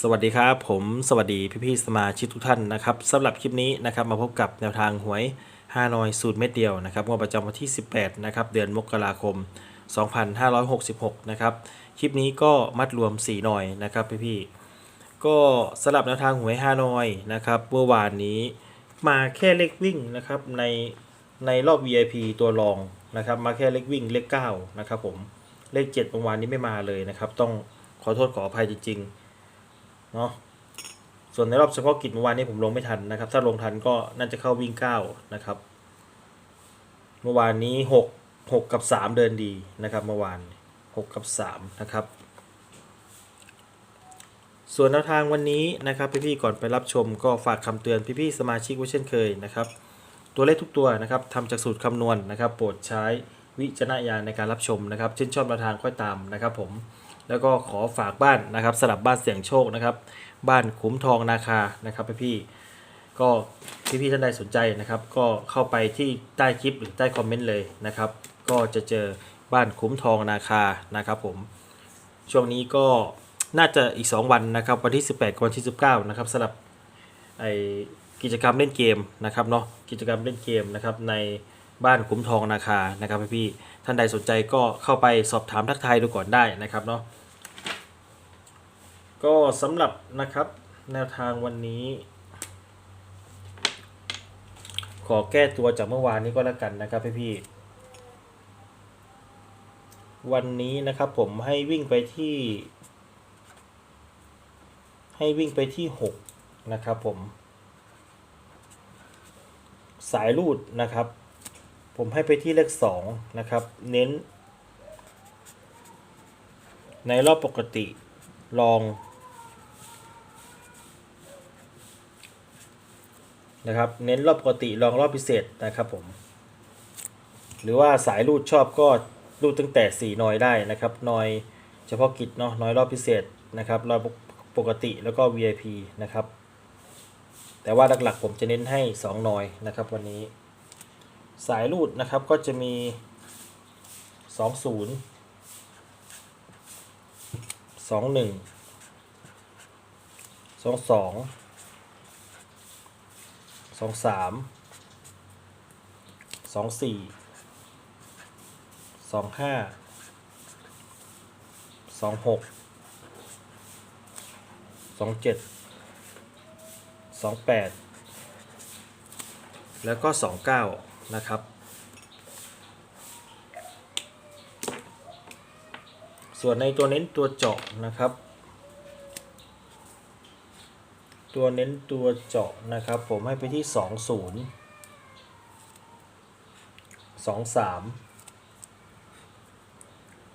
สวัสดีครับผมสวัสดีพี่ๆสมาชิกทุกท่านนะครับสำหรับคลิปนี้นะครับมาพบกับแนวทางหวยฮานอยสูตรเม็ดเดียวนะครับงวดประจำวันที่ 18นะครับเดือนมกราคม 2566นะครับคลิปนี้ก็มัดรวม 4 หน่อยนะครับพี่ๆก็สำหรับแนวทางหวยฮานอยนะครับเมื่อวานนี้มาแค่เลขวิ่งนะครับในในรอบ VIP ตัวรองนะครับมาแค่เลขวิ่งเลข9นะครับผมเลข 7 เมื่อวานนี้ไม่มาเลยนะครับต้องขอโทษขออภัยจริงๆ เนาะส่วนในรอบเฉพาะกิจเมื่อวานนี้ผมลงไม่ทันนะครับ ถ้าลงทันก็น่าจะเข้าวิ่งเก้านะครับ เมื่อวานนี้หกหกกับสามเดินดีนะครับเมื่อวานหกกับสามนะครับ ส่วนแนวทางวันนี้นะครับพี่ๆก่อนไปรับชมก็ฝากคำเตือนพี่ๆสมาชิกไว้เช่นเคยนะครับ ตัวเลขทุกตัวนะครับทำจากสูตรคำนวณนะครับ โปรดใช้วิจารณญาณในการรับชมนะครับชื่นชอบแนวทางค่อยตามนะครับผม แล้วก็ขอฝากบ้านนะครับสลับบ้านเสี่ยงโชคนะครับ บ้านขุมทองนาคานะครับพี่ๆก็พี่ๆท่านใดสนใจนะครับ ก็เข้าไปที่ใต้คลิปหรือใต้คอมเมนต์เลยนะครับ ก็จะเจอบ้านขุมทองนาคานะครับผมช่วงนี้ก็น่าจะอีก 2 วันนะครับ วันที่ 18กับวันที่ 19 นะครับสำหรับไอกิจกรรมเล่นเกมนะครับเนาะกิจกรรมเล่นเกมนะครับใน บ้านขุมทองนาคานะครับพี่ๆท่านใดสนใจก็เข้าไปสอบถามทักทายดูก่อนได้นะครับเนาะก็สำหรับนะครับแนวทางวันนี้ ขอแก้ตัวจากเมื่อวานนี้ก็แล้วกันนะครับพี่พี่วันนี้นะครับผมให้วิ่งไปที่ ให้วิ่งไปที่หกนะครับผม สายรูดนะครับ ผมให้ไปที่เลขสองนะครับ เน้น ในรอบปกติลอง นะครับ เน้นรอบปกติลองรอบพิเศษนะครับผม หรือว่าสายรูดชอบก็รูดตั้งแต่ 4 นอยได้นะครับนอยเฉพาะกิจเนาะนอยรอบพิเศษนะครับรอบปกติแล้วก็ VIP นะครับ แต่ว่าหลักๆผมจะเน้นให้ 2 นอยนะครับวันนี้ สายรูดนะครับก็จะมี 20 21 22สองสามสองสี่สองห้าสองหกสองเจ็ดสองแปดแล้วก็สองเก้า นะครับ ส่วนในตัวเน้นตัวเจาะนะครับ ตัวเน้นตัวเจาะนะครับ ผมให้ไปที่ 20 23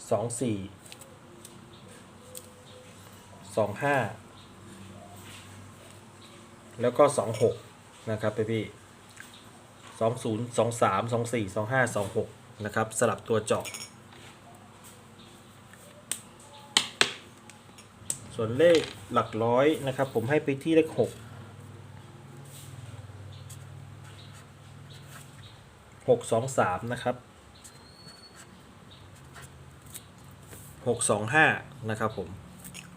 24 25แล้วก็26นะครับพี่พี่ 20 23 24 25 26 นะครับ สลับตัวเจาะ ส่วนเลขหลักร้อยนะครับ ผมให้ไปที่เลขหกหกสองสามนะครับหกสองห้านะครับผม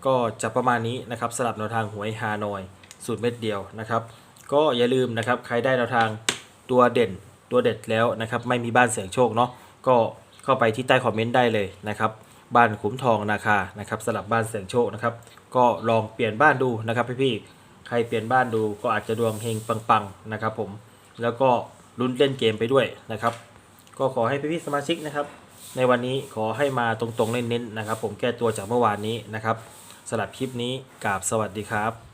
ก็จะประมาณนี้นะครับสลับแนวทางหวยฮานอยสูตรเม็ดเดียวนะครับ ก็อย่าลืมนะครับ ใครได้แนวทาง ตัวเด่นตัวเด็ดแล้วนะครับไม่มีบ้านเสียงโชคเนาะก็เข้าไปที่ใต้คอมเมนต์ได้เลยนะครับบ้านขุมทองนาคานะครับสลับบ้านเสียงโชคนะครับก็ลองเปลี่ยนบ้านดูนะครับพี่ๆใครเปลี่ยนบ้านดูก็อาจจะดวงเฮงปังๆนะครับผมแล้วก็ลุ้นเล่นเกมไปด้วยนะครับ ก็ขอให้พี่ๆสมาชิกนะครับ ในวันนี้ขอให้มาตรงๆเน้นๆนะครับ ผมแก้ตัวจากเมื่อวานนี้นะครับสำหรับคลิปนี้กราบสวัสดีครับ